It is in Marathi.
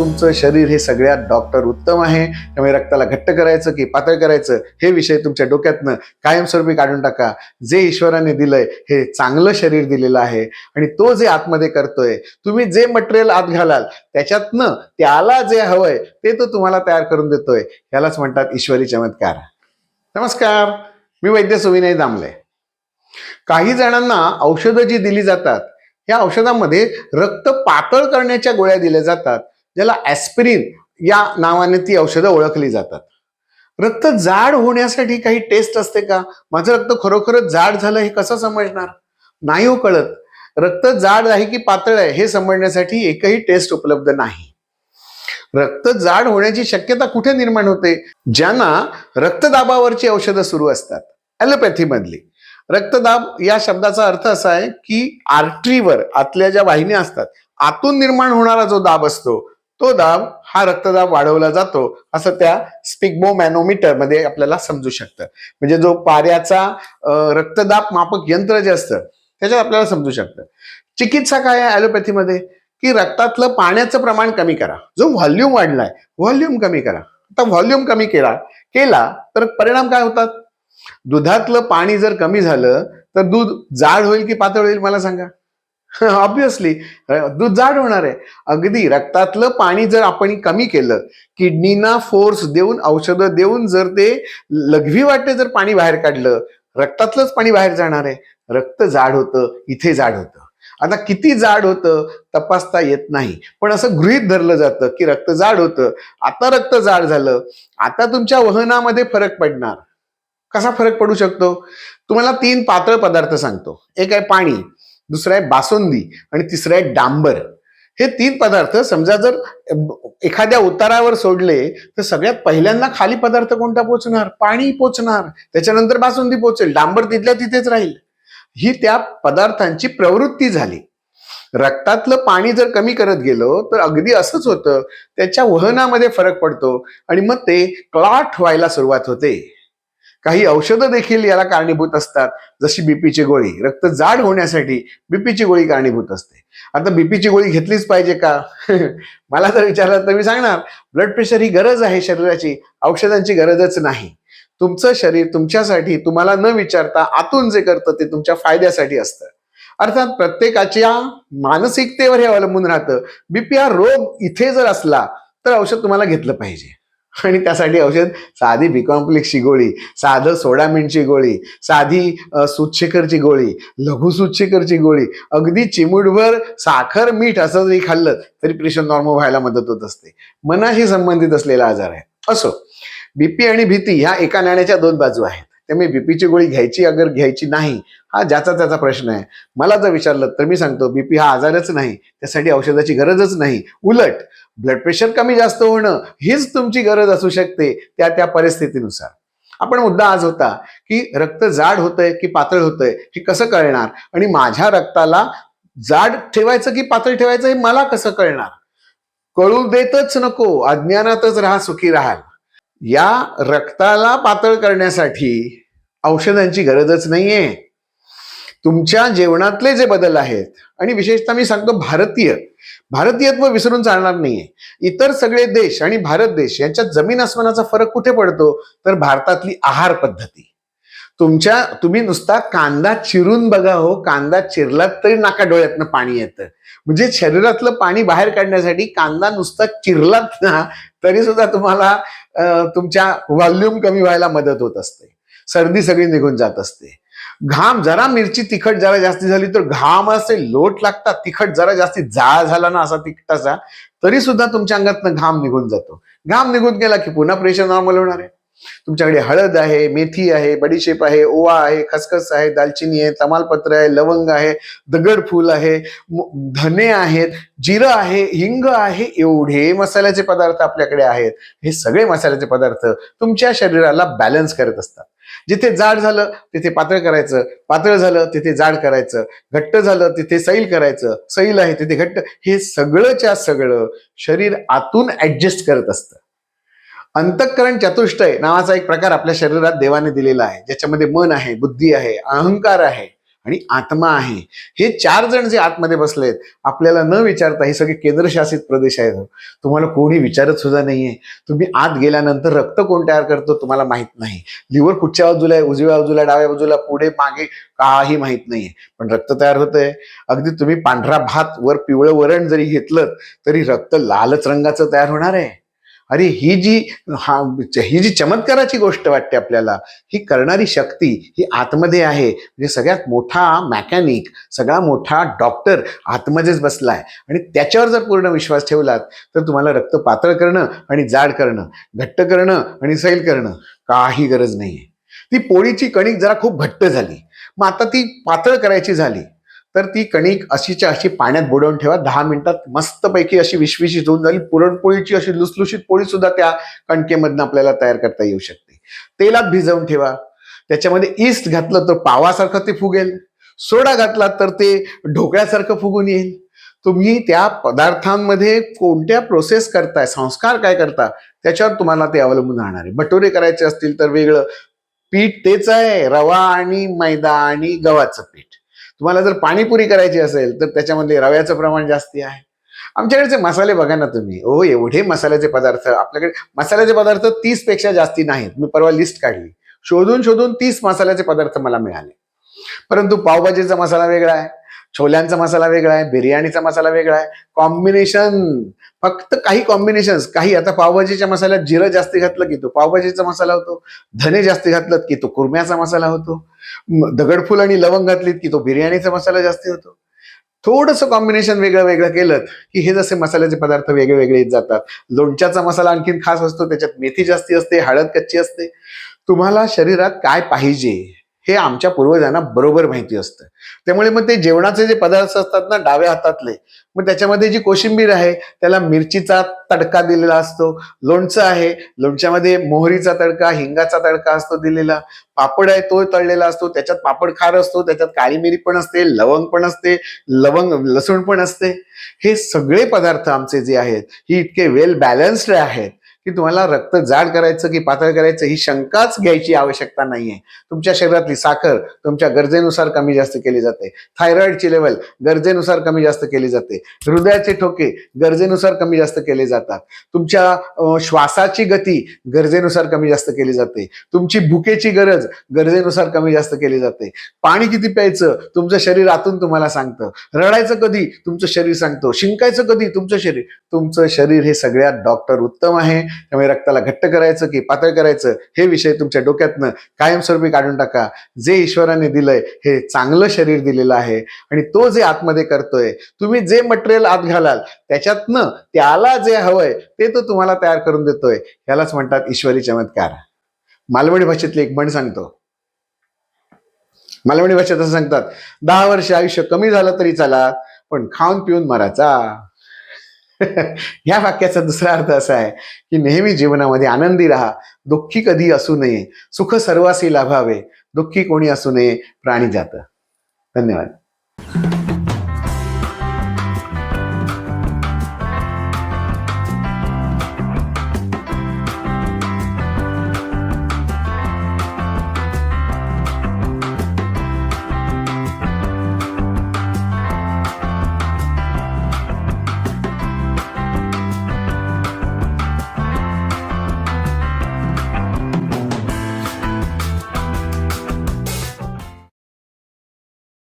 तुमचं शरीर हे सगळ्यात डॉक्टर उत्तम आहे. त्यामुळे रक्ताला घट्ट करायचं की पातळ करायचं हे विषय तुमच्या डोक्यातनं कायमस्वरूपी काढून टाका. जे ईश्वराने दिलंय हे चांगलं शरीर दिलेलं आहे. आणि तो जे आतमध्ये करतोय तुम्ही जे मटेरियल आत घालाल त्याच्यातनं त्याला जे हवंय ते तो तुम्हाला तयार करून देतोय. यालाच म्हणतात ईश्वरी चमत्कार. नमस्कार मी वैद्य सुविनय दामले. काही जणांना औषधं जी दिली जातात या औषधामध्ये रक्त पातळ करण्याच्या गोळ्या दिल्या जातात. ज्याला ॲस्पिरिन या नावाने ती औषधं ओळखली जातात. रक्त जाड होण्यासाठी काही टेस्ट असते का? माझं रक्त खरोखरच जाड झालं हे कसं समजणार? नाही हो कळत. रक्त जाड आहे की पातळ आहे हे समजण्यासाठी एकही टेस्ट उपलब्ध नाही. रक्त जाड होण्याची शक्यता कुठे निर्माण होते? ज्यांना रक्तदाबावरची औषधं सुरू असतात. ॲलोपॅथी मधली रक्तदाब या शब्दाचा अर्थ असा आहे की आर्टरीवर आतल्या ज्या वाहिन्या असतात आतून निर्माण होणारा जो दाब असतो तो दाब हा रक्तदाब वाढवला जातो असं त्या स्पिग्मो मॅनोमीटरमध्ये आपल्याला समजू शकतं. म्हणजे जो पाऱ्याचा रक्तदाब मापक यंत्र जे असतं त्याच्यात आपल्याला समजू शकतं. चिकित्सा काय आहे ॲलोपॅथीमध्ये की रक्तातलं पाण्याचं प्रमाण कमी करा. जो व्हॉल्यूम वाढलाय व्हॉल्यूम कमी करा. आता व्हॉल्यूम कमी केला केला तर परिणाम काय होतात? दुधातलं पाणी जर कमी झालं तर दूध जाड होईल की पातळ होईल मला सांगा. ऑब्विसली दूध जाड होणार आहे. अगदी रक्तातलं पाणी जर आपण कमी केलं किडनीना फोर्स देऊन औषधं देऊन जर ते लघवी वाटते जर पाणी बाहेर काढलं रक्तातलंच पाणी बाहेर जाणार आहे. रक्त जाड होतं इथे जाड होतं. आता किती जाड होतं तपासता येत नाही. पण असं गृहीत धरलं जातं की रक्त जाड होतं. आता रक्त जाड झालं. आता तुमच्या वहनामध्ये फरक पडणार. कसा फरक पडू शकतो? तुम्हाला तीन पातळ पदार्थ सांगतो. एक आहे पाणी. दुसरं आहे बासुंदी आणि तिसरं आहे डांबर. हे तीन पदार्थ समजा जर एखाद्या उतारावर सोडले तर सगळ्यात पहिल्यांदा खाली पदार्थ कोणता पोचणार? पाणी पोचणार. त्याच्यानंतर बासुंदी पोचेल. डांबर तिथल्या तिथेच राहील. ही त्या पदार्थांची प्रवृत्ती झाली. रक्तातलं पाणी जर कमी करत गेलो तर अगदी असंच होतं. त्याच्या वहनामध्ये फरक पडतो आणि मग ते क्लॉट व्हायला सुरुवात होते. काही औषधं देखील याला कारणीभूत असतात. जशी बीपीची गोळी रक्त जाड होण्यासाठी बीपीची गोळी कारणीभूत असते. आता बीपीची गोळी घेतलीच पाहिजे का? मला जर विचारलं तर मी सांगणार ब्लड प्रेशर ही गरज आहे शरीराची औषधांची गरजच नाही. तुमचं शरीर तुमच्यासाठी तुम्हाला न विचारता आतून जे करतं ते तुमच्या फायद्यासाठी असतं. अर्थात प्रत्येकाच्या मानसिकतेवर हे अवलंबून राहतं. बीपी हा रोग इथे जर असला तर औषध तुम्हाला घेतलं पाहिजे. आणि त्यासाठी औषध साधी बिकॉम्प्लेक्सची गोळी साधं सोडामिनची गोळी साधी सुच्छेकरची गोळी लघु सुच्छेकरची गोळी अगदी चिमूटभर साखर मीठ असं जरी खाल्लं तरी प्रेशर नॉर्मल व्हायला मदत होत असते. मनाशी संबंधित असलेला आजार आहे. असो बीपी आणि भीती ह्या एका नाण्याच्या दोन बाजू आहेत. त्यामुळे बीपीची गोळी घ्यायची अगर घ्यायची नाही हा ज्याचा त्याचा प्रश्न आहे. मला जर विचारलं तर मी सांगतो बीपी हा आजारच नाही त्यासाठी औषधाची गरजच नाही. उलट ब्लड प्रेशर कमी जास्त होणं हीच तुमची गरज असू शकते त्या त्या परिस्थितीनुसार. आपण मुद्दा आज होता की रक्त जाड होतंय की पातळ होतंय हे कसं कळणार? आणि माझ्या रक्ताला जाड ठेवायचं की पातळ ठेवायचं हे मला कसं कळणार? कळू देतच नको अज्ञानातच राहा सुखी राहाल. या रक्ताला पातळ करण्यासाठी औषधांची गरजच नाहीये. तुमच्या जेवणातले जे बदल आहेत आणि विशेषतः मी सांगतो भारतीय भारतीयत्व विसरून चालणार नाहीये. इतर सगळे देश आणि भारत देश यांच्यात जमीन आसमानाचा फरक कुठे पडतो? तर भारतातली आहार पद्धती. तुमच्या तुम्ही नुसता कांदा चिरून बघा हो कांदा चिरलात तरी नाका डोळ्यातनं पाणी येतं. म्हणजे शरीरातलं पाणी बाहेर काढण्यासाठी कांदा नुसता चिरलात ना तरी सुद्धा तुम्हाला तुमच्या व्हॉल्यूम कमी व्हायला मदत होत असते. सर्दी सगळी निघून जात असते. घाम जरा मिरची तिखट जरा जास्ती झाली तर घाम असे लोट लागतात तिखट जरा जास्ती जाळ झाला ना असा तिखटाचा तरी सुद्धा तुमच्या अंगातनं घाम निघून जातो. घाम निघून गेला की पुन्हा प्रेशर नॉर्मल होणार आहे. तुमच्याकडे हळद आहे मेथी आहे बडीशेप आहे ओवा आहे खसखस आहे दालचिनी आहे तमालपत्र आहे लवंग आहे दगड फूल आहे धने आहेत जिरं आहे हिंग आहे एवढे मसाल्याचे पदार्थ आपल्याकडे आहेत. हे सगळे मसाल्याचे पदार्थ तुमच्या शरीराला बॅलन्स करत असतात. जिथे जाड झालं तिथे पातळ करायचं. पातळ झालं तिथे जाड करायचं. घट्ट झालं तिथे सैल करायचं. सैल आहे तिथे घट्ट. हे सगळंच्या सगळं शरीर आतून ऍडजस्ट करत असतं. अंतःकरण चतुष्टय नावाचा एक प्रकार आपल्या शरीरात देवाने दिलेला आहे. ज्याच्यामध्ये मन आहे बुद्धी आहे अहंकार आहे. आणि आत्मा आहे. हे चार जण जे आतमध्ये बसलेत आपल्याला न विचारता हे सगळे केंद्रशासित प्रदेश आहेत. तुम्हाला कोणी विचारत सुद्धा नाहीये. तुम्ही आत गेल्यानंतर रक्त कोण तयार करतो तुम्हाला माहीत नाही. लिव्हर कुठच्या बाजूला आहे उजव्या बाजूला डाव्या बाजूला पुढे मागे काही माहीत नाहीये. पण रक्त तयार होतंय. अगदी तुम्ही पांढरा भात वर पिवळं वरण जरी घेतलं तरी रक्त लालच रंगाचं तयार होणार आहे. अरे ही जी हा ही जी चमत्काराची गोष्ट वाटते आपल्याला ही करणारी शक्ती ही आतमध्ये आहे. म्हणजे सगळ्यात मोठा मॅकॅनिक सगळा मोठा डॉक्टर आतमध्येच बसला आहे आणि त्याच्यावर जर पूर्ण विश्वास ठेवलात तर तुम्हाला रक्त पातळ करणं आणि जाड करणं घट्ट करणं आणि सैल करणं काही गरज नाहीये. ती पोळीची कणिक जरा खूप घट्ट झाली. मग आता ती पातळ करायची झाली. तर ती कणिक अशीच्या अशी पाण्यात बुडवून ठेवा. दहा मिनिटात मस्तपैकी अशी विश्विशीत होऊन झाली. पुरणपोळीची अशी लुसलुशीत पोळी सुद्धा त्या कणकेमधनं आपल्याला तयार करता येऊ शकते. तेलात भिजवून ठेवा. त्याच्यामध्ये ईस्ट घातलं तर पावासारखं ते फुगेल. सोडा घातला तर ते ढोकळ्यासारखं फुगून येईल. तुम्ही त्या पदार्थांमध्ये कोणत्या प्रोसेस करताय संस्कार काय करता त्याच्यावर तुम्हाला ते अवलंबून राहणार आहे. बटोरे करायचे असतील तर वेगळं. पीठ तेच आहे. रवा आणि मैदा आणि गव्हाचं पीठ. तुम्हाला जर पाणीपुरी करायची असेल तर त्याच्यामध्ये रव्याचं प्रमाण जास्ती आहे. आमच्याकडचे मसाले बघा ना तुम्ही. ओ एवढे मसाल्याचे पदार्थ. आपल्याकडे मसाल्याचे पदार्थ तीसपेक्षा जास्ती नाहीत. मी परवा लिस्ट काढली. शोधून शोधून तीस मसाल्याचे पदार्थ मला मिळाले. परंतु पावभाजीचा मसाला वेगळा आहे. छोल्यांचा मसाला वेगळा आहे बिर्याणीचा मसाला वेगळा आहे. कॉम्बिनेशन फक्त काही कॉम्बिनेशन काही आता पावभाजीच्या मसाल्यात जिरं जास्ती घातलं की तो पावभाजीचा मसाला होतो धने जास्ती घातलं की तो कुर्म्याचा मसाला होतो दगडफूल आणि लवंग घातलीत की तो बिर्याणीचा मसाला जास्ती होतो. थोडंसं कॉम्बिनेशन वेगळं वेगळं केलं की हे जसे मसाल्याचे पदार्थ वेगळे वेगळे येत जातात. लोणच्याचा मसाला आणखीन खास असतो त्याच्यात मेथी जास्ती असते हळद कच्ची असते. तुम्हाला शरीरात काय पाहिजे? हे आमच्या पूर्वजांना बरोबर माहिती असतं. त्यामुळे मग ते जेवणाचे जे पदार्थ असतात ना डाव्या हातातले मग त्याच्यामध्ये जी कोशिंबीर आहे त्याला मिरचीचा तडका दिलेला असतो. लोणचं आहे लोणच्यामध्ये मोहरीचा तडका हिंगाचा तडका असतो दिलेला. पापड आहे तो तळलेला असतो. त्याच्यात पापड खार असतो त्याच्यात काळी मिरी पण असते लवंग पण असते लवंग लसूण पण असते. हे सगळे पदार्थ आमचे जे आहेत ही इतके वेल बॅलन्स्ड आहेत. की तुम्हाला रक्त जाड करायचं की पातळ करायचं ही शंकाच घ्यायची आवश्यकता नाहीये. तुमच्या शरीरातली साखर तुमच्या गरजेनुसार कमी जास्त केली जाते. थायरॉइडची लेवल गरजेनुसार कमी जास्त केली जाते. हृदयाचे ठोके गरजेनुसार कमी जास्त केले जातात. तुमच्या श्वासाची गती गरजेनुसार कमी जास्त केली जाते. तुमची भुकेची गरज गरजेनुसार कमी जास्त केली जाते. पाणी किती प्यायचं तुमचं शरीर आतून तुम्हाला सांगतं. रडायचं कधी तुमचं शरीर सांगतो. शिंकायचं कधी तुमचं शरीर? तुमचं शरीर हे सगळ्यात डॉक्टर उत्तम आहे. त्यामुळे रक्ताला घट्ट करायचं की पातळ करायचं हे विषय तुमच्या डोक्यातनं कायमस्वरूपी काढून टाका. जे ईश्वराने दिलंय हे चांगलं शरीर दिलेलं आहे. आणि तो जे आतमध्ये करतोय तुम्ही जे मटेरियल आत घालाल त्याच्यातनं त्याला जे हवंय ते तो तुम्हाला तयार करून देतोय. यालाच म्हणतात ईश्वरी चमत्कार. मालवणी भाषेतली एक म्हण सांगतो. मालवणी भाषेत असं सांगतात दहा वर्ष आयुष्य कमी झालं तरी चला पण खाऊन पिऊन मराचा. या वाक्याचा दुसरा अर्थ असा आहे की नेहमी जीवनामध्ये आनंदी राहा दुःखी कधी असू नये सुख सर्वासी लाभावे दुःखी कोणी असू नये प्राणी जात. धन्यवाद.